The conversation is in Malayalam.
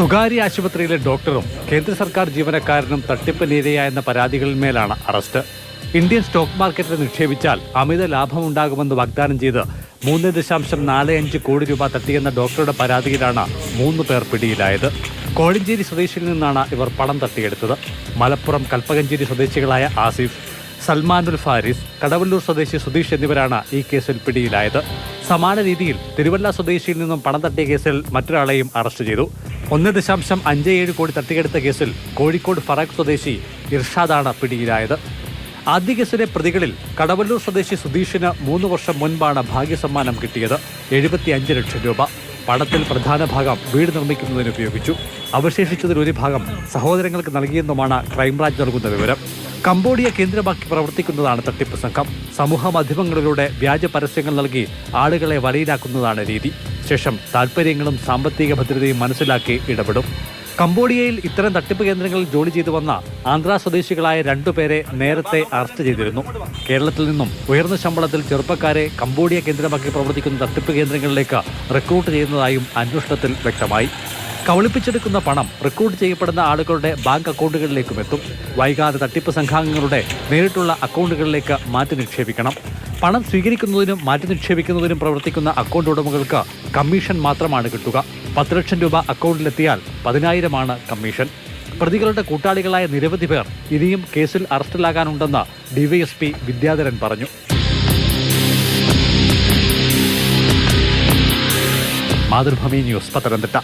സ്വകാര്യ ആശുപത്രിയിലെ ഡോക്ടറും കേന്ദ്ര സർക്കാർ ജീവനക്കാരനും തട്ടിപ്പിനിരയായെന്ന പരാതികളിന്മേലാണ് അറസ്റ്റ്. ഇന്ത്യൻ സ്റ്റോക്ക് മാർക്കറ്റിൽ നിക്ഷേപിച്ചാൽ അമിത ലാഭമുണ്ടാകുമെന്ന് വാഗ്ദാനം ചെയ്ത് മൂന്ന് ദശാംശം നാല് അഞ്ച് കോടി രൂപ തട്ടിയെന്ന ഡോക്ടറുടെ പരാതിയിലാണ് മൂന്ന് പേർ പിടിയിലായത്. കോഴഞ്ചേരി സ്വദേശിയിൽ നിന്നാണ് ഇവർ പണം തട്ടിയെടുത്തത്. മലപ്പുറം കൽപ്പകഞ്ചേരി സ്വദേശികളായ ആസിഫ് സൽമാനുൽ ഫാരിസ് കടവല്ലൂർ സ്വദേശി സുധീഷ് എന്നിവരാണ് ഈ കേസിൽ പിടിയിലായത്. സമാന രീതിയിൽ തിരുവല്ല സ്വദേശിയിൽ നിന്നും പണം തട്ടിയ കേസിൽ മറ്റൊരാളെയും അറസ്റ്റ് ചെയ്തു. ഒന്ന് ദശാംശം അഞ്ച് ഏഴ് കോടി തട്ടിയെടുത്ത കേസിൽ കോഴിക്കോട് ഫറാഖ് സ്വദേശി ഇർഷാദാണ് പിടിയിലായത്. ആദ്യ കേസിലെ പ്രതികളിൽ കടവല്ലൂർ സ്വദേശി സുധീഷിന് മൂന്ന് വർഷം മുൻപാണ് ഭാഗ്യസമ്മാനം കിട്ടിയത്. എഴുപത്തിയഞ്ച് ലക്ഷം രൂപ. പണത്തിൽ പ്രധാന ഭാഗം വീട് നിർമ്മിക്കുന്നതിന് ഉപയോഗിച്ചു. അവശേഷിച്ചതിൽ ഒരു ഭാഗം സഹോദരങ്ങൾക്ക് നൽകിയെന്നുമാണ് ക്രൈംബ്രാഞ്ച് നൽകുന്ന വിവരം. കംബോഡിയ കേന്ദ്രമാക്കി പ്രവർത്തിക്കുന്നതാണ് തട്ടിപ്പ് സംഘം. സമൂഹ മാധ്യമങ്ങളിലൂടെ വ്യാജ പരസ്യങ്ങൾ നൽകി ആളുകളെ വലയിലാക്കുന്നതാണ് രീതി. ശേഷം താൽപ്പര്യങ്ങളും സാമ്പത്തിക ഭദ്രതയും മനസ്സിലാക്കി ഇടപെടും. കംബോഡിയയിൽ ഇത്തരം തട്ടിപ്പ് കേന്ദ്രങ്ങളിൽ ജോലി ചെയ്തു വന്ന ആന്ധ്ര സ്വദേശികളായ രണ്ടുപേരെ നേരത്തെ അറസ്റ്റ് ചെയ്തിരുന്നു. കേരളത്തിൽ നിന്നും ഉയർന്ന ശമ്പളത്തിൽ ചെറുപ്പക്കാരെ കംബോഡിയ കേന്ദ്രമാക്കി പ്രവർത്തിക്കുന്ന തട്ടിപ്പ് കേന്ദ്രങ്ങളിലേക്ക് റിക്രൂട്ട് ചെയ്യുന്നതായും അന്വേഷണത്തിൽ വ്യക്തമായി. കവളിപ്പിച്ചെടുക്കുന്ന പണം റിക്രൂട്ട് ചെയ്യപ്പെടുന്ന ആളുകളുടെ ബാങ്ക് അക്കൗണ്ടുകളിലേക്കും എത്തും. വൈകാതെ തട്ടിപ്പ് സംഘാംഗങ്ങളുടെ നേരിട്ടുള്ള അക്കൗണ്ടുകളിലേക്ക് മാറ്റി നിക്ഷേപിക്കണം. പണം സ്വീകരിക്കുന്നതിനും മാറ്റി നിക്ഷേപിക്കുന്നതിനും പ്രവർത്തിക്കുന്ന അക്കൗണ്ട് ഉടമകൾക്ക് കമ്മീഷൻ മാത്രമാണ് കിട്ടുക. പത്ത് ലക്ഷം രൂപ അക്കൗണ്ടിലെത്തിയാൽ പതിനായിരമാണ് കമ്മീഷൻ പ്രതികളുടെ കൂട്ടാളികളായ നിരവധി പേർ ഇനിയും കേസിൽ അറസ്റ്റിലാകാനുണ്ടെന്ന് ഡിവൈഎസ്പി വിദ്യാധരൻ പറഞ്ഞു. മാതൃഭൂമി ന്യൂസ് പത്തനംതിട്ട.